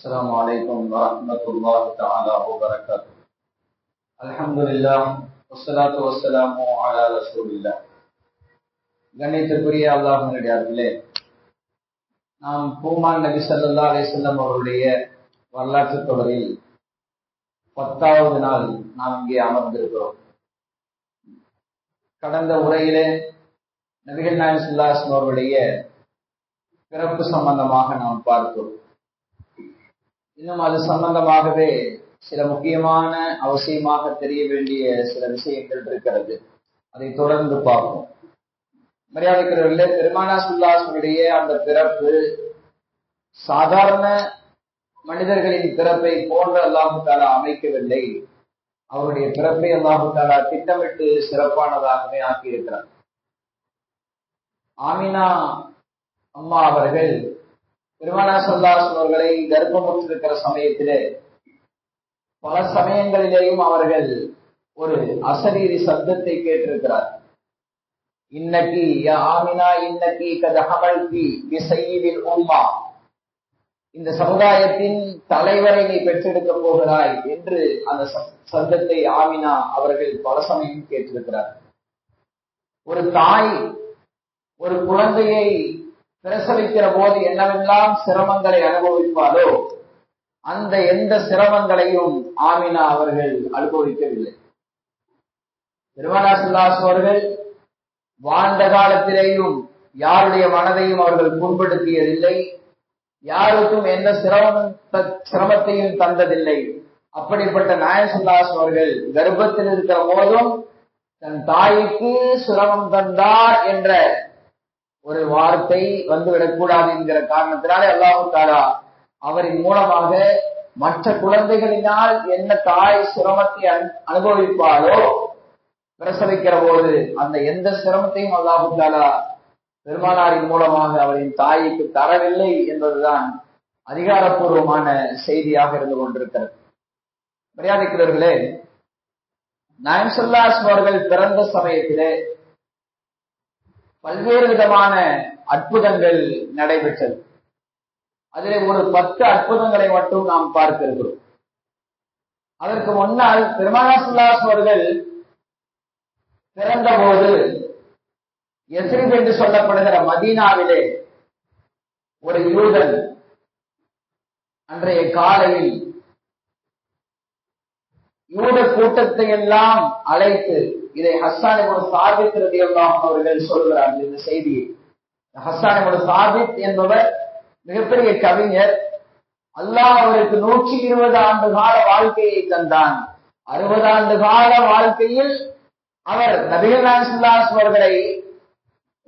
السلام عليكم ورحمة الله تعالى وبركاته الحمد لله والصلاة والسلام على رسول الله கண்ணியத்திற்குரிய அல்லாஹனுடையார்களே நாம் பூமான் நபி சல்லா அலிசல்லம் அவருடைய வரலாற்று தொடரில் பத்தாவது நாள் நாம் இங்கே அமர்ந்திருக்கிறோம் கடந்த உரையிலே நபிகள் நாயகம் சுல்லாஸ்லம் அவருடைய பிறப்பு சம்பந்தமாக நாம் பார்த்தோம் இன்னும் அது சம்பந்தமாகவே சில முக்கியமான அவசியமாக தெரிய வேண்டிய சில விஷயங்கள் இருக்கிறது. அதை தொடர்ந்து பார்ப்போம். மரியாதைக்கிறவர்களே பெருமானா சுல்லாசனுடைய அந்த பிறப்பு சாதாரண மனிதர்களின் பிறப்பை போன்ற அல்லாஹு தாலா அமைக்கவில்லை. அவருடைய பிறப்பை அல்லாஹு தாலா திட்டமிட்டு சிறப்பானதாகவே ஆக்கியிருக்கிறார். ஆமினா அம்மா அவர்கள் பெருமானா சொல்லாசன் அவர்களை கர்ப்பமுற்றிருக்கிற சமயத்திலே பல சமயங்களிலேயும் அவர்கள் ஒரு அசரீரி சப்தத்தை கேட்டிருக்கிறார். இன்னக்கி ஆமினா இன்னக்கி கதஹமல்கி விசையில் உம்மா. இந்த சமுதாயத்தின் தலைவரை நீ பெற்றெடுக்க போகிறாய் என்று அந்த சப்தத்தை ஆமினா அவர்கள் பல சமயம் கேட்டிருக்கிறார். ஒரு தாய் ஒரு குழந்தையை பிரசவிக்கிற போது என்னவெல்லாம் சிரமங்களை அனுபவிப்பாரோ அந்த எந்த சிரமங்களையும் ஆமினா அவர்கள் அனுபவிக்கவில்லை. திருமணாசுல்லாஸ் அவர்கள் வாழ்ந்த காலத்திலேயும் யாருடைய மனதையும் அவர்கள் புண்படுத்தியதில்லை யாருக்கும் எந்த சிரமம் சிரமத்தையும் தந்ததில்லை. அப்படிப்பட்ட நாயசுல்லாஸ் அவர்கள் கர்ப்பத்தில் இருக்கிற போதும் தன் தாய்க்கு சிரமம் தந்தார் என்ற ஒரு வார்த்தை வந்துவிடக்கூடாது என்கிற காரணத்தினாலே அல்லாஹு தாரா அவரின் மூலமாக மற்ற குழந்தைகளினால் என்ன தாய் சிரமத்தை அனுபவிப்பாரோ பிரசவிக்கிற போது அந்த எந்த சிரமத்தையும் அல்லாஹு தாலா பெருமானாரின் மூலமாக அவரின் தாய்க்கு தரவில்லை என்பதுதான் அதிகாரப்பூர்வமான செய்தியாக இருந்து கொண்டிருக்கிறது. மரியாதைக்குரியவர்களே நாயம் சொல்லாஸ் அவர்கள் பிறந்த சமயத்திலே பல்வேறு விதமான அற்புதங்கள் நடைபெற்றது. அதிலே ஒரு பத்து அற்புதங்களை மட்டும் நாம் பார்த்திருக்கிறோம். அதற்கு முன்னால் பெருமானா சுல்லாஸ் அவர்கள் பிறந்தபோது எஸ்ரிப் என்று சொல்லப்படுகிற மதீனாவிலே ஒரு யூதன் அன்றைய காலையில் யூத கூட்டத்தை எல்லாம் அழைத்து இதை ஹஸ்ஸானை ஒரு சாபித் ரதியல்லாம் அவர்கள் சொல்கிறார்கள் இந்த செய்தியை. ஹஸ்ஸானை ஒரு சாபித் என்பவர் மிகப்பெரிய கவிஞர். அல்லாஹ் அவருக்கு நூற்றி இருபது ஆண்டு கால வாழ்க்கையை தந்தான். அறுபது ஆண்டு கால வாழ்க்கையில் அவர் நபிகள் அவர்களை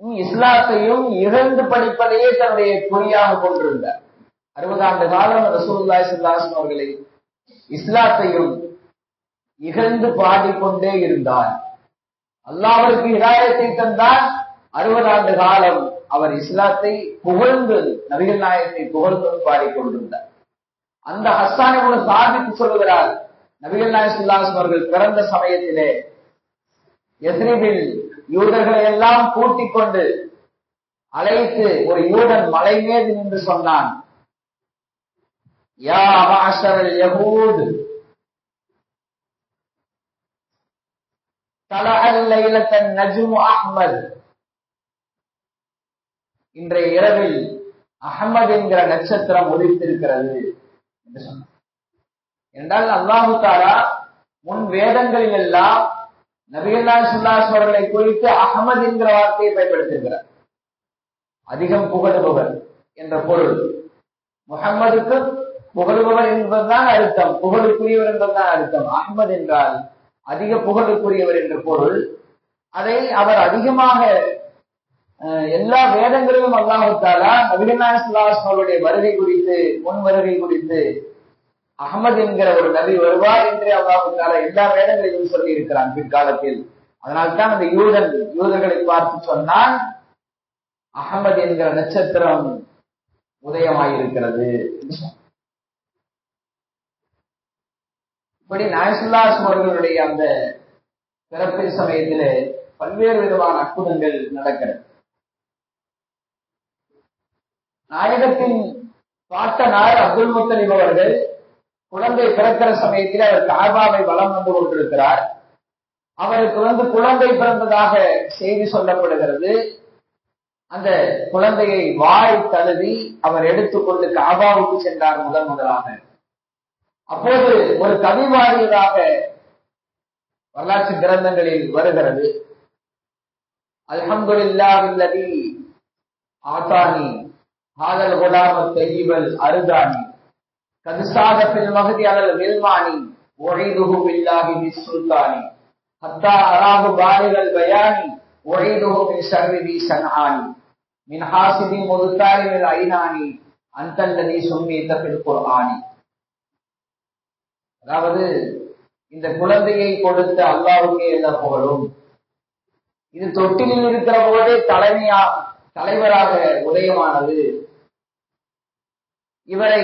இஸ்லாத்தையும் இழந்து படிப்பதையே தன்னுடைய குறியாக கொண்டிருந்தார். அறுபது ஆண்டு காலம் ரசூல்லாய் சுல்லாஸ் அவர்களை இஸ்லாத்தையும் இகழ்ந்து பாடிக்கொண்டே இருந்தார். அல்லாவிற்கு இதாயத்தை தந்தால் அறுபது ஆண்டு காலம் அவர் இஸ்லாத்தை புகழ்ந்து நபிகள் நாயகத்தை புகழ்ந்து பாடிக்கொண்டிருந்தார். அந்த ஹஸ்தானை கூட சாதித்து சொல்லுகிறார் நபிகள் நாயக் சுல்லாஸ் அவர்கள் பிறந்த சமயத்திலே எஸ்ரிபில் யூதர்களை எல்லாம் கூட்டிக் கொண்டு அழைத்து ஒரு யூதன் மலை மீது நின்று சொன்னான் யா மாஷரல் யகூது தலஅல்லைலத்தன் நஜ்மு இன்றைய இரவில் அகமது என்கிற நட்சத்திரம் உதித்திருக்கிறது என்று சொன்னார். என்றால் அல்லாஹு தாரா முன் வேதங்களில் எல்லாம் நபிகல்லா சுல்லாஸ் அவர்களை குறித்து அகமது என்கிற வார்த்தையை பயன்படுத்திருக்கிறார் அதிகம் புகழுபவர் என்ற பொருள். முகம்மதுக்கு புகழுபவர் என்பதுதான் அர்த்தம். புகழுக்குரியவர் என்பதுதான் அர்த்தம். அகமது என்றால் அதிக புகழுக்குரியவர் என்ற பொருள். அதை அவர் அதிகமாக எல்லா வேதங்களிலும் அல்லாஹாலா நபிகநாய வருகை குறித்து முன் வருகை குறித்து அகமது என்கிற ஒரு நபி வருவார் என்றே அல்லாஹால எல்லா வேதங்களிலும் சொல்லி இருக்கிறான் பிற்காலத்தில். அதனால்தான் அந்த யூதன் யூதர்களை பார்த்து சொன்னால் அகமது என்கிற நட்சத்திரம் உதயமாயிருக்கிறது. இப்படி நாயசுல்லாஸ் அவர்களுடைய அந்த பிறப்பு சமயத்திலே பல்வேறு விதமான அற்புதங்கள் நடக்கிறது. நாயகத்தின் பாட்டனார் அப்துல் முத்தலிம் அவர்கள் குழந்தை பிறக்கிற சமயத்தில் அவர் காபாவை வளம் வந்து கொண்டிருக்கிறார். அவருக்கு வந்து குழந்தை பிறந்ததாக செய்தி சொல்லப்படுகிறது. அந்த குழந்தையை வாய் தழுவி அவர் எடுத்துக்கொண்டு காபாவுக்கு சென்றார் முதன் முதலாக. அப்போது ஒரு கவி வரலாற்று கிரந்தங்களில் வருகிறது. அல்ஹம்துலில்லாஹில்லதி ஆத்தானி ஆதல் குலாம தெய்வல் அருதானி கதுசாக பில் மகதி அலல் வில்மானி ஒழிதுகு பில்லாஹி பிஸ்ஸுல்தானி ஹத்தா அராபு பாரிகள் பயானி ஒழிதுகு மின் ஷர்ரி சன்ஆனி மின் ஹாசிதி முதுத்தாரி மில் ஐனானி அந்தல்லதி சும்மீத பில் குர்ஆனி. அதாவது இந்த குழந்தையை கொடுத்த அல்லாவுக்கே எல்லா புகழும்? இது தொட்டிலில் இருக்கிற போதே தலைமையா தலைவராக உதயமானது. இவரை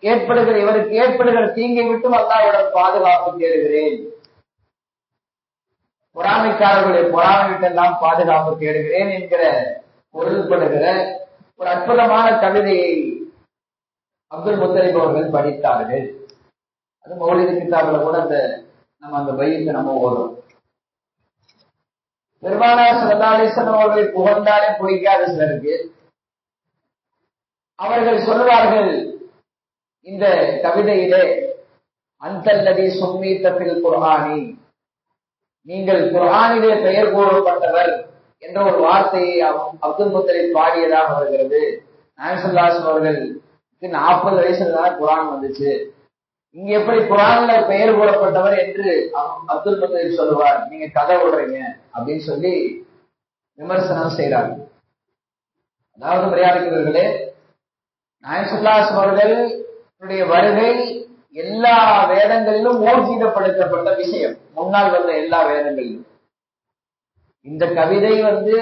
ஏற்படுகிற இவருக்கு ஏற்படுகிற தீங்கை விட்டும் அல்லாவிடம் பாதுகாப்பு தேடுகிறேன். பொறாமைக்காரர்களை பொறாமை விட்டெல்லாம் பாதுகாப்பு தேடுகிறேன் என்கிற பொருள்படுகிற ஒரு அற்புதமான கவிதையை அப்துல் முத்தலிப் அவர்கள் படித்தார்கள். அது மௌலிக கிதாபில் கூட அந்த நம்ம அந்த பையத்தை நம்ம ஓடுறோம் பெருமானார் சரதாலேசன் அவர்களை புகழ்ந்தாலே பிடிக்காத சிலருக்கு. அவர்கள் சொல்வார்கள் இந்த கவிதையிலே அந்தல்லதி சும்மீத்தத்தில் குர்ஆனி நீங்கள் குரானிலே பெயர் கூறப்பட்டவர் என்ற ஒரு வார்த்தையை அப்துல் முத்தலை பாடியதாக வருகிறது. நாயசல்லாஸ் அவர்களுக்கு நாற்பது வயசுல தான் குரான் வந்துச்சு. இங்க எப்படி குரான்ல பெயர் கூறப்பட்டவர் என்று அப்துல் முத்தலிப் சொல்லுவார் நீங்க கதை விடுறீங்க அப்படின்னு சொல்லி விமர்சனம் செய்யறாங்க அதாவது மரியாதைக்குரியவர்களே நாயசுல்லாஸ் அவர்களுடைய வருகை எல்லா வேதங்களிலும் ஊர்ஜிதப்படுத்தப்பட்ட விஷயம். முன்னால் வந்த எல்லா வேதங்களிலும். இந்த கவிதை வந்து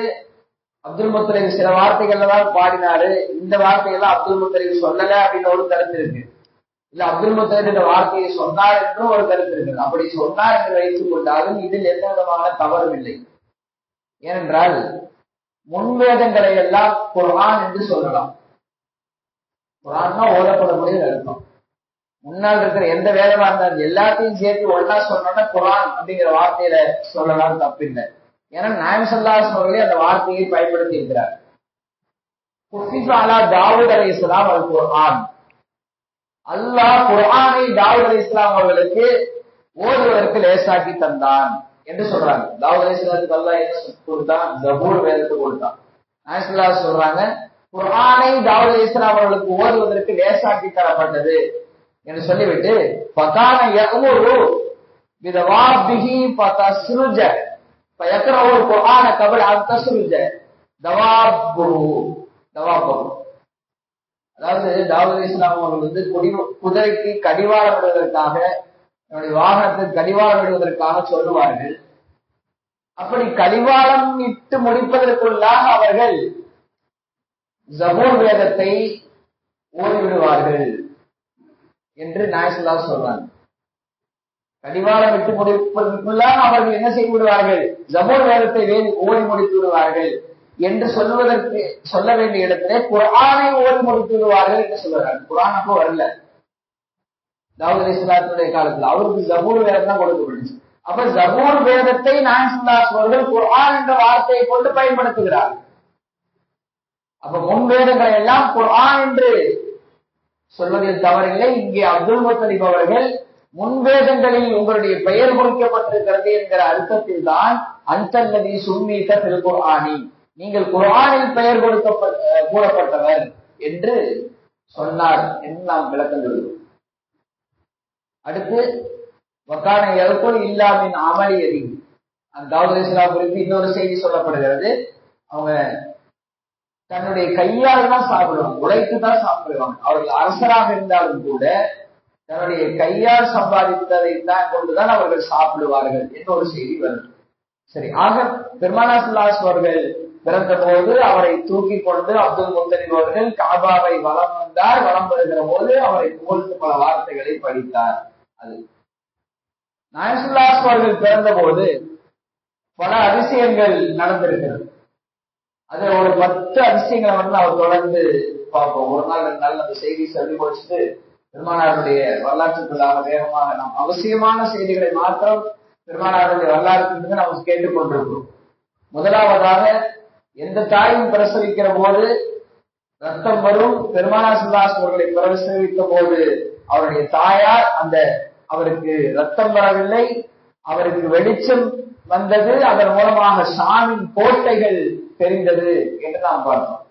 அப்துல் முத்தலிப் சில வார்த்தைகள்ல தான் பாடினாரு. இந்த வார்த்தையெல்லாம் அப்துல் முத்தலிப் சொல்லல அப்படின்னு ஒரு கருத்து இருக்கு. இல்ல அப்துல் முத்தலிப் இந்த வார்த்தையை சொன்னார் என்றும் ஒரு கருத்து இருக்கிறது. அப்படி சொன்னார் என்று வைத்துக் கொண்டாலும் இதில் எந்த விதமான தவறும் இல்லை. ஏனென்றால் முன்வேதங்களை எல்லாம் குரான் என்று சொல்லலாம். குரான்னா ஓதப்படக்கூடிய அர்த்தம். முன்னால் இருக்கிற எந்த வேதமா இருந்தாலும் எல்லாத்தையும் சேர்த்து ஒன்னா சொன்னோம்னா குரான் அப்படிங்கிற வார்த்தையில சொல்லலாம் தப்பில்லை. ஏன்னா நாயம் சல்லாஸ் அவர்களே அந்த வார்த்தையை பயன்படுத்தி இருக்கிறார் குஃபிஃபாலா தாவூத் அலை இஸ்லாம் அல் குர்ஆன். அல்லாஹ் குரானை தாவூத் அலி இஸ்லாம் அவர்களுக்கு ஓதுவதற்கு லேசாக்கி தந்தான் என்று சொல்றாங்க. தாவூத் அலி இஸ்லாத்துக்கு அல்லாஹ் என்ன கொடுத்தான்? தபூர் வேதத்தை கொடுத்தான். ஆன்சலா சொல்றாங்க குரானை தாவூத் அலி இஸ்லாம் அவர்களுக்கு ஓதுவதற்கு லேசாக்கி தரப்பட்டது என்று சொல்லிவிட்டு பகான எவ்வளோ விதவாபிகி பதா சுருஜ பயக்கிற ஒரு குரான கபல் அந்த சுருஜ தவாபு தவாபு அதாவது தாவூத் இஸ்லாம் அவர்கள் வந்து குடி குதிரைக்கு கடிவாளம் விடுவதற்காக என்னுடைய வாகனத்துக்கு கடிவாளம் விடுவதற்காக சொல்லுவார்கள். அப்படி கடிவாளம் இட்டு முடிப்பதற்குள்ளாக அவர்கள் ஜபூர் வேதத்தை ஓடிவிடுவார்கள் என்று நாயசுல்லா சொல்றாங்க. கடிவாளம் விட்டு முடிப்பதற்குள்ளாக அவர்கள் என்ன செய்து விடுவார்கள்? ஜபூர் வேதத்தை ஓடி முடித்து விடுவார்கள். என்று சொல்வதற்கு சொல்ல வேண்டிய இடத்திலே குரானை ஓடி முடித்துவிடுவார்கள் என்று சொல்லுறாங்க குரான் அப்போ வரல. தாவூத் அலி இஸ்லாத்துடைய காலத்துல அவருக்கு ஜபூர் வேதம் தான் கொடுக்கப்பட்டுச்சு. அப்ப ஜபூர் வேதத்தை நாயசுல்லாஸ் அவர்கள் குரான் என்ற வார்த்தையை கொண்டு பயன்படுத்துகிறார். அப்ப முன் வேதங்களை எல்லாம் குரான் என்று சொல்வதில் தவறில்லை. இங்கே அப்துல் முத்தலிப் அவர்கள் முன்வேதங்களில் உங்களுடைய பெயர் குறிக்கப்பட்டிருக்கிறது என்கிற அர்த்தத்தில் தான் அந்தல்லதி சும்மீத்த திருக்குர்ஆனி நீங்கள் குரானில் பெயர் கொடுக்கப்பட்ட கூறப்பட்டவர் என்று சொன்னார் என்று நாம் விளக்கம் சொல்கிறோம். அடுத்து வக்கான எருக்குள் இல்லாமின் அமளி எதி. அந்த தாவூத் இஸ்லாம் குறித்து இன்னொரு செய்தி சொல்லப்படுகிறது. அவங்க தன்னுடைய கையால் தான் சாப்பிடுவாங்க உழைத்து தான் சாப்பிடுவாங்க. அவர்கள் அரசராக இருந்தாலும் கூட தன்னுடைய கையால் சம்பாதித்ததை தான் கொண்டுதான் அவர்கள் சாப்பிடுவார்கள் என்ற ஒரு செய்தி வருது. சரி ஆக பெருமானா சுல்லாஸ் அவர்கள் பிறந்த போது அவரை தூக்கி கொண்டு அப்துல் முத்தலிப் அவர்கள் காபாவை வலம் வந்தார் வலம் வருகிற போது அவரை புகழ்ந்து பல வார்த்தைகளை படித்தார். அது நாயசுல்லாஸ் அவர்கள் பிறந்த போது பல அதிசயங்கள் நடந்திருக்கிறது. அது ஒரு பத்து அதிசயங்களை வந்து அவர் தொடர்ந்து பார்ப்போம். ஒரு நாள் ரெண்டு நாள் அந்த செய்தி சொல்லி முடிச்சுட்டு பெருமானாருடைய வரலாற்றுக்குள்ளாக வேகமாக நாம் அவசியமான செய்திகளை மாத்திரம் பெருமானாருடைய வரலாற்றுக்கு நாம் கேட்டுக்கொண்டிருக்கிறோம். முதலாவதாக எந்த தாயும் பிரசவிக்கிற போது ரத்தம் வரும். பெருமானா சுல்லாஸ் அவர்களை பிரசவித்த போது அவருடைய தாயார் அந்த அவருக்கு ரத்தம் வரவில்லை. அவருக்கு வெளிச்சம் வந்தது. அதன் மூலமாக சாமின் கோட்டைகள் தெரிந்தது என்று நாம் பார்த்தோம்.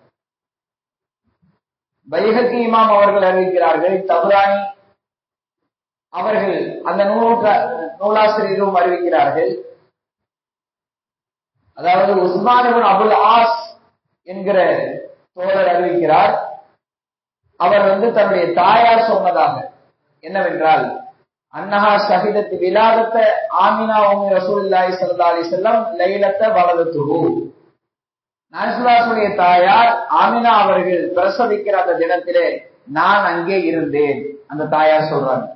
பைஹக்கி இமாம் அவர்கள் அறிவிக்கிறார்கள் தபுராணி அவர்கள் அந்த நூலூற்ற நூலாசிரியரும் அறிவிக்கிறார்கள். அதாவது உஸ்மானிபுன் அபுல் ஆஸ் என்கிற தோழர் அறிவிக்கிறார். அவர் வந்து தன்னுடைய தாயார் சொன்னதாக. என்னவென்றால் அன்னஹா சகிதத்து விலாதத்த ஆமினா உம்மி ரசூலுல்லாஹி ஸல்லல்லாஹு அலைஹி வஸல்லம் லைலத்த வலதத்துஹு நாயசுல்லாசுடைய தாயார் ஆமினா அவர்கள் பிரசவிக்கிற அந்த தினத்திலே நான் அங்கே இருந்தேன். அந்த தாயார் சொல்றாங்க.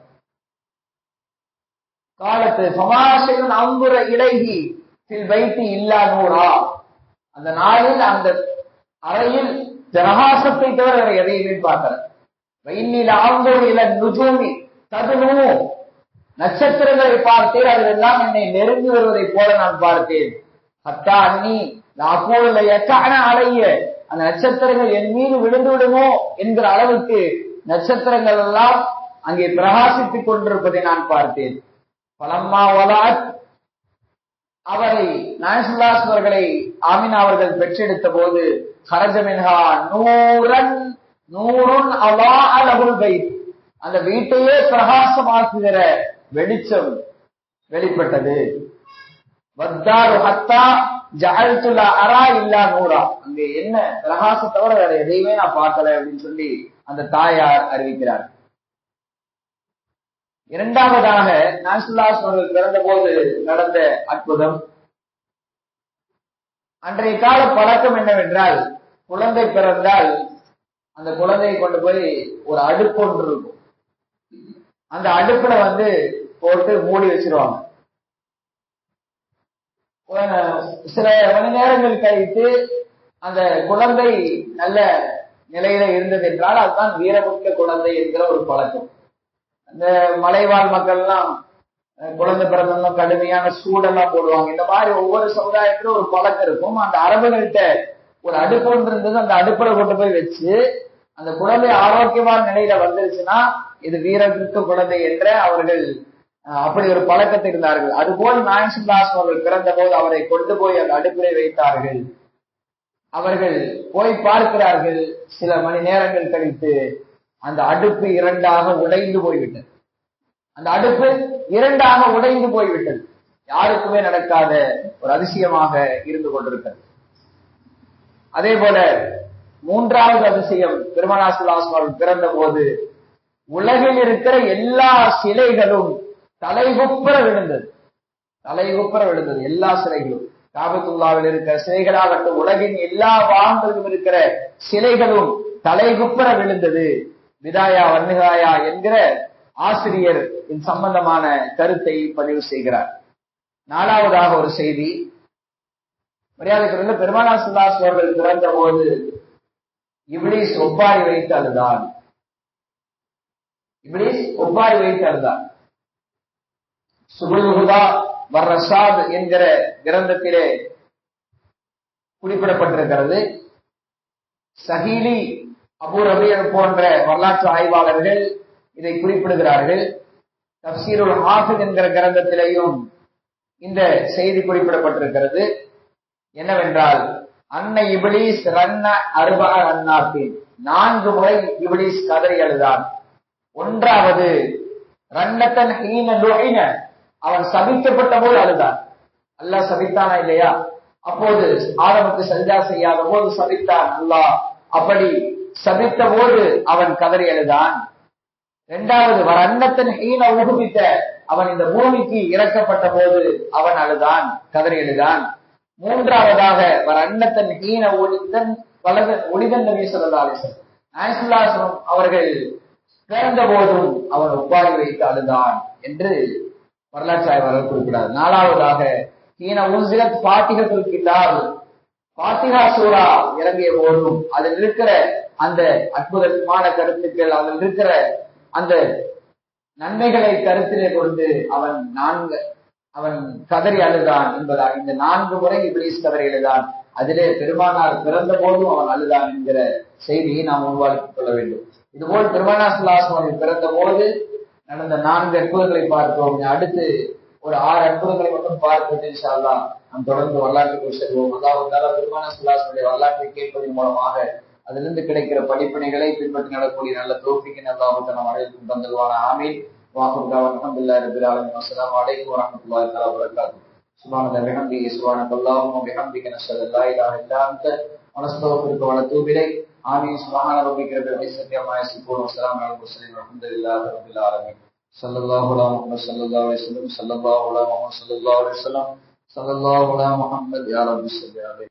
காலத்து சமாசையின் அம்புற இலகி வைத்து இல்லா நூறா அந்த நாளில் அந்த அறையில் ஜனகாசத்தை தவிர வேற எதையுமே பார்க்கல. வெயிலில் ஆம்பூர் இல நுஜூமி ததுனு நட்சத்திரங்களை பார்த்தேன் அதெல்லாம் என்னை நெருங்கி வருவதைப் போல நான் பார்த்தேன். அத்தா அண்ணி அப்போது எக்கான அடைய அந்த நட்சத்திரங்கள் என் மீது விழுந்து விடுமோ என்கிற அளவுக்கு நட்சத்திரங்கள் எல்லாம் அங்கே பிரகாசித்துக் கொண்டிருப்பதை நான் பார்த்தேன். பலம்மா ஒலாத் அவரை நாயசுல்லாஸ் அவர்களை ஆமினா அவர்கள் பெற்றெடுத்த போது ஹரஜமின்ஹா நூறன் நூறுன் அவா அலகுல் பைத். அந்த வீட்டையே பிரகாசமாக்குகிற வெளிச்சம் வெளிப்பட்டது. வத்தாரு ஹத்தா ஜஅல்துல அரா இல்லா நூரா அங்க என்ன பிரகாசத்தோட தவிர வேற எதையுமே நான் பார்க்கல அப்படின்னு சொல்லி அந்த தாயார் அறிவிக்கிறார். இரண்டாவதாக நாசுல்லாஸ் அவர்கள் பிறந்த போது நடந்த அற்புதம். அன்றைய கால பழக்கம் என்னவென்றால் குழந்தை பிறந்தால் அந்த குழந்தையை கொண்டு போய் ஒரு அடுப்பு ஒன்று இருக்கும். அந்த அடுப்புல வந்து போட்டு மூடி வச்சிருவாங்க. சில மணி நேரங்கள் கழித்து அந்த குழந்தை நல்ல நிலையில இருந்தது என்றால் அதுதான் வீரமிக்க குழந்தை என்கிற ஒரு பழக்கம். இந்த மலைவாழ் மக்கள்லாம் குழந்தை பிறந்தவங்க கடுமையான சூடெல்லாம் போடுவாங்க. இந்த மாதிரி ஒவ்வொரு சமுதாயத்திலும் ஒரு பழக்கம் இருக்கும். அந்த அரபுகள்கிட்ட ஒரு அடுப்பு ஒன்று இருந்தது அந்த அடுப்புல கொண்டு போய் வச்சு அந்த குழந்தை ஆரோக்கியமான நிலையில வந்துருச்சுன்னா இது வீரமிக்க குழந்தை என்ற அவர்கள் அப்படி ஒரு பழக்கத்தை இருந்தார்கள். அதுபோல் நாயசுல்லாஸ் அவர்கள் பிறந்த போது அவரை கொண்டு போய் அந்த அடுப்பிலே வைத்தார்கள். அவர்கள் போய் பார்க்கிறார்கள். சில மணி நேரங்கள் கழித்து அந்த அடுப்பு இரண்டாக உடைந்து போய்விட்டது. அந்த அடுப்பு இரண்டாக உடைந்து போய்விட்டது. யாருக்குமே நடக்காத ஒரு அதிசயமாக இருந்து கொண்டிருக்கிறது. அதே போல மூன்றாவது அதிசயம் பெருமனாசுல்லாஸ் பிறந்த போது உலகில் இருக்கிற எல்லா சிலைகளும் தலைகுப்புற விழுந்தது. தலைகுப்புற விழுந்தது எல்லா சிலைகளும். காபத்துல்லாவில் இருக்கிற சிலைகளாகட்டும் உலகின் எல்லா பாகங்களிலும் இருக்கிற சிலைகளும் தலைகுப்புற விழுந்தது. விதாயா வன்னிகாயா என்கிற ஆசிரியர் இது சம்பந்தமான கருத்தை பதிவு செய்கிறார். நாலாவதாக ஒரு செய்தி. மரியாதைக்குரிய பெருமானா சுல்லாஸ் அவர்கள் பிறந்த போது இப்ளீஸ் ஒப்பாரி வைத்து அழுதான். இப்ளீஸ் ஒப்பாரி வைத்து அழுதான். சுபுல்ஹுதா வர்ரசாத் என்கிற கிரந்தத்திலே குறிப்பிடப்பட்டிருக்கிறது. சஹீலி அபூரபியர் போன்ற வரலாற்று ஆய்வாளர்கள் இதை குறிப்பிடுகிறார்கள். தப்சீருல் ஹாஃபித் என்கிற கிரந்தத்திலேயும் இந்த செய்தி குறிப்பிடப்பட்டிருக்கிறது. என்னவென்றால் அன்னை இபிலிஸ் ரன்ன அருபா ரன்னாத்தின் நான்கு முறை இபிலிஸ் கதறி அழுதான். ஒன்றாவது ரன்னத்தன் ஹீன லுஹின. அவன் சபிக்கப்பட்ட போது அழுதான். அல்லாஹ் சபித்தானா இல்லையா? அப்போது ஆரம்பத்து சரிதா செய்யாத போது சபித்தான் அல்லாஹ் அப்படி சபித்த போது அவன் கதறி அழுதான். இரண்டாவது வர அன்னத்தின் ஹீன உகுமித்த அவன் இந்த பூமிக்கு இறக்கப்பட்ட போது அவன் அழுதான் கதறி அழுதான். மூன்றாவதாக வர அன்னத்தன் ஹீன ஒளிதன் வலது ஒளிதன் நபி சொல்லலாசன் அவர்கள் பிறந்த போதும் அவன் ஒப்பாரி வைத்து அழுதான் என்று வரலாற்று ஆய்வாளர் குறிப்பிடார் நாலாவதாக ஹீன பாட்டிகள் பாட்டிகத்துக்கில்லால் பாத்திகா சூரா இறங்கிய போதும் அதில் இருக்கிற அந்த அற்புதமான கருத்துக்கள் அதில் இருக்கிற அந்த நன்மைகளை கருத்திலே கொண்டு அவன் நான்கு அவன் கதறி அழுதான் என்பதாக இந்த நான்கு முறை இபிலிஸ் கதறி அழுதான். அதிலே பெருமானார் பிறந்த போதும் அவன் அழுதான் என்கிற செய்தியை நாம் உருவாக்கிக் கொள்ள வேண்டும். இதுபோல் பெருமானார் சுல்லாசம் பிறந்த போது நடந்த நான்கு அற்புதங்களை பார்த்தோம் அடுத்து ஒரு ஆறு அற்புதங்களை மட்டும் பார்ப்பது இன்ஷால்லா நாம் தொடர்ந்து வரலாற்றுக்கு செல்வோம் அதாவது பெருமான சுல்லாசனுடைய வரலாற்றை கேட்பதன் மூலமாக அதிலிருந்து கிடைக்கிற படிப்பினைகளை பின்பற்றி நடக்கூடிய நல்ல தோப்பிக்கு நல்லாவது நாம் அழைக்கும் தந்தல்வான ஆமீன் வாக்குதாவன் அஹமதுல்லா ரபில் ஆலமின் அஸ்ஸலாமு அலைக்கும் வரஹ்மத்துல்லாஹி தஆலா வபரகாத்துஹு سبحانك بحمدك سبحانك اللهم وبحمدك نشهد ان لا اله الا انت ونستغفرك ونتوب اليك آمين سبحان ربك رب العزة عما يصفون وسلام على المرسلين والحمد لله رب العالمين صلى الله على محمد صلى الله عليه وسلم صلى الله على محمد صلى الله عليه وسلم صلى الله على محمد يا رب عليه.